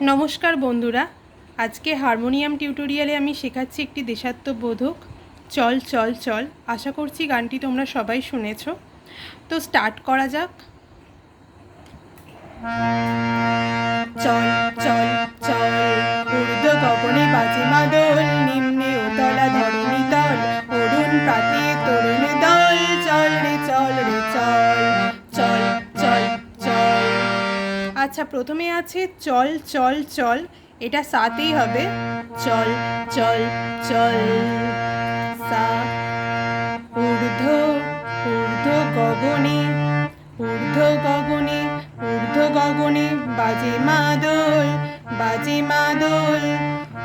নমস্কার বন্ধুরা, আজকে হারমোনিয়াম টিউটোরিয়ালে আমি শেখাচ্ছি একটি দেশাত্মবোধক, চল চল চল, আশা করছি গানটি তোমরা সবাই শুনেছ। তো স্টার্ট করা যাক। চল আচ্ছা প্রথমে আছে চল চল চল। এটা সাতেই হবে। চল চল চল। সা, ঊর্ধ্ব ঊর্ধ্ব গগনে ঊর্ধ্ব গগনে ঊর্ধ্ব গগনে বাজে মাদল বাজে মাদল।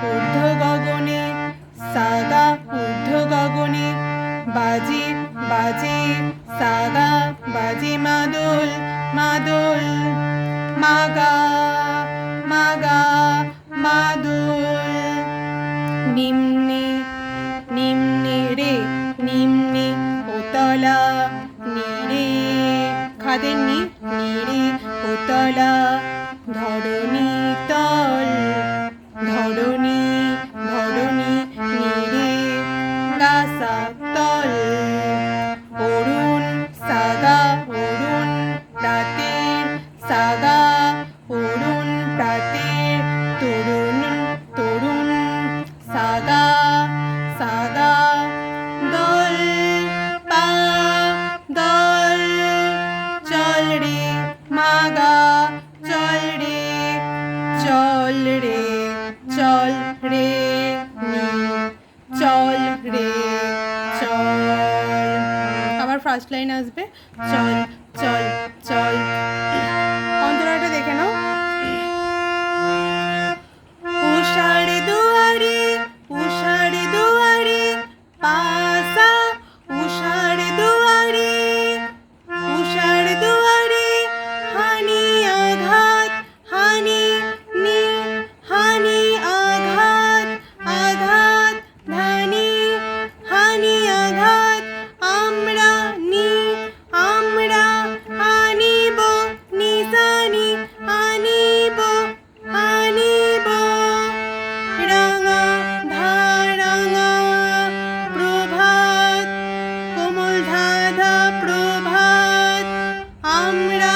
ঊর্ধ্ব গগনে সাগা ঊর্ধ্ব গগনে বাজে বাজে সাগা বাজে মাদল মাগা মাগা মাদল নিম্নে নিম্নে রে নিম্নে ওতলা নিরে খাদের নি নিরে ওতলা। চল রে চল। আবার ফার্স্ট লাইন আসবে চল চল চল।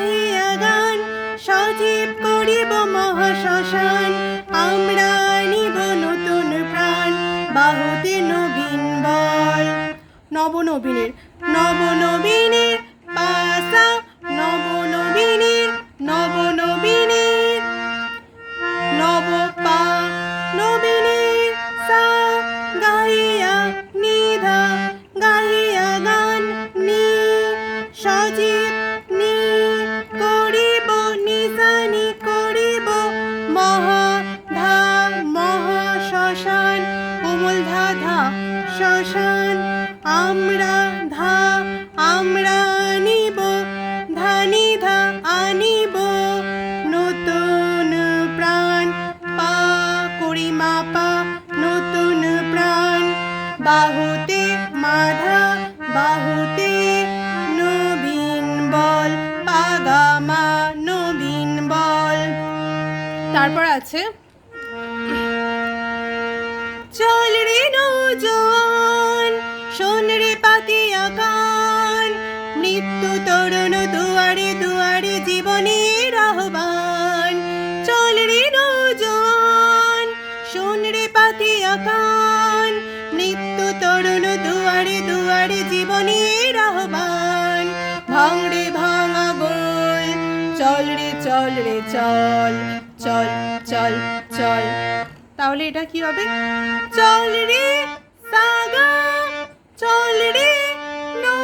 গাহিয়া গান সজীব করিব মহাশ্মশান। আমরা নিব নতুন প্রাণ বাহুতে নবীন বল। নবনবীনের নবনবীনের শ্মশান, আমরা ধা, আমরা আনিব ধানি ধা আনিব। নতুন প্রাণ পা করিমা পা নতুন প্রাণ বাহুতে মাধা, বাহুতে নবীন বল, পাগামা নবীন বল। তারপর আছে, চল রে নৌজন তরুণ দুয়ারে দুয়ারে জীবনের আহ্বান। চল রে নৌজন শোন রে পাতিয়া কান মৃত্যু তরুণ দুয়ারে দুয়ারে জীবনের আহ্বান। ভাঙ রে ভাঙা গোল চল রে চল রে চল চল চল চল। তাহলে এটা কি হবে? চল রে সাগা চল রে নো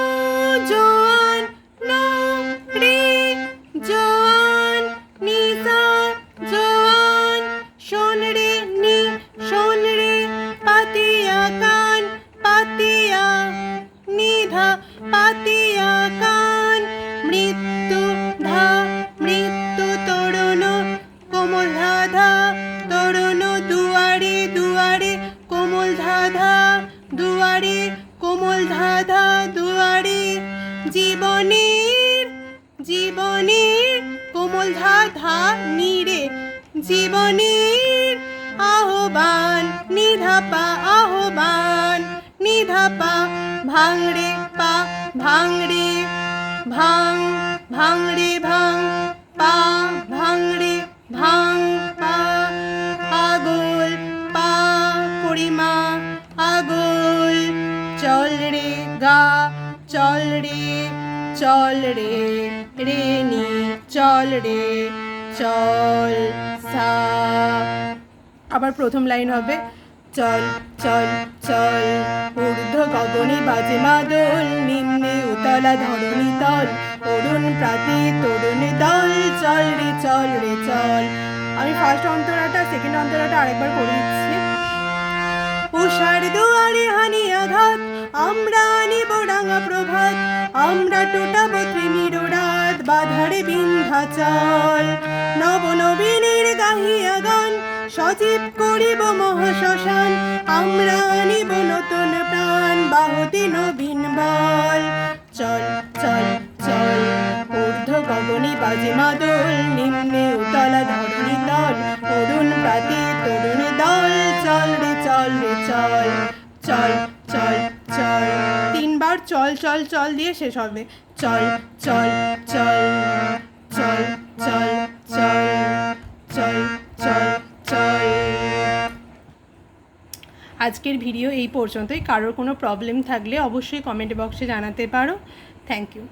কোমল ধাধা নীরে, জীবনের আহ্বান নিধাপা আহ্বান নিধাপা ভাঙড়ে পা ভাঙড়ে, ভাঙ ভাঙড়ে ভাঙ, পা ভাঙড়ে ভাঙ, পা আগোল, পা পরিমা আগল, চল রে গা, চল রে চল রে রে নি, চল রে, চল সা। আবার প্রথম লাইন হবে, চল চল চল, ঊর্ধ্ব গগনে বাজে মাদল, নিম্নে উতলা ধরণী তল, অরুণ প্রাতি তরুণ দল, চল রে চল রে, চল। আমি ফার্স্ট অন্তরাটা সেকেন্ড অন্তরাটা আরেকবার করে দিচ্ছি। উষার দুয়ারে হানি আঘাত আমরা আনিব ডাঙা প্রভাত, আমরা টোটাবো ত্রিমির রাত বাধারে বিন্ধ্যাচল। নব নবীনের গাহিয়া গান, সজীব করিব মহাশ্মশান, আমরা আনিব নতুন প্রাণ, বাহুতি নবীন বল। চল চল চল ঊর্ধ্ব গগনে বাজে মাদল, নিম্নে উতলা চল চল দিয়ে শেষ হবে। চল চল চল চল চল চল চল চল চল। আজকের ভিডিও এই পর্যন্তই। কারোর কোনো প্রবলেম থাকলে অবশ্যই কমেন্ট বক্সে জানাতে পারো। Thank you